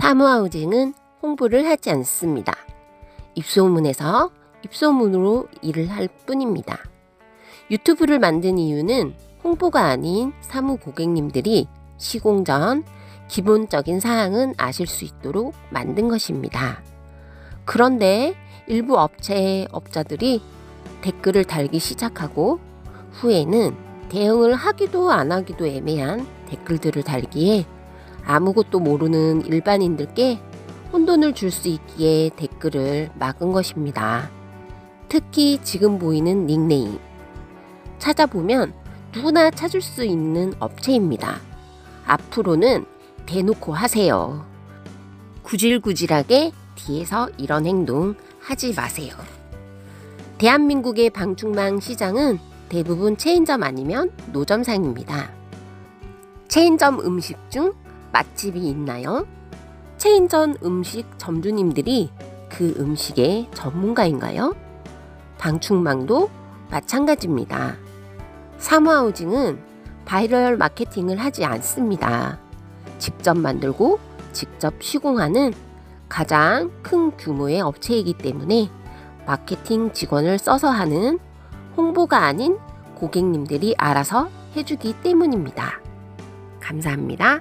사무하우징은 홍보를 하지 않습니다. 입소문에서 입소문으로 일을 할 뿐입니다. 유튜브를 만든 이유는 홍보가 아닌 사무 고객님들이 시공 전 기본적인 사항은 아실 수 있도록 만든 것입니다. 그런데 일부 업체 업자들이 댓글을 달기 시작하고 후에는 대응을 하기도 안 하기도 애매한 댓글들을 달기에 아무것도 모르는 일반인들께 혼돈을 줄 수 있기에 댓글을 막은 것입니다. 특히 지금 보이는 닉네임. 찾아보면 누구나 찾을 수 있는 업체입니다. 앞으로는 대놓고 하세요. 구질구질하게 뒤에서 이런 행동 하지 마세요. 대한민국의 방충망 시장은 대부분 체인점 아니면 노점상입니다. 체인점 음식 중 맛집이 있나요? 체인점 음식 점주님들이 그 음식의 전문가인가요? 방충망도 마찬가지입니다. 사무하우징은 바이럴 마케팅을 하지 않습니다. 직접 만들고 직접 시공하는 가장 큰 규모의 업체이기 때문에 마케팅 직원을 써서 하는 홍보가 아닌 고객님들이 알아서 해주기 때문입니다. 감사합니다.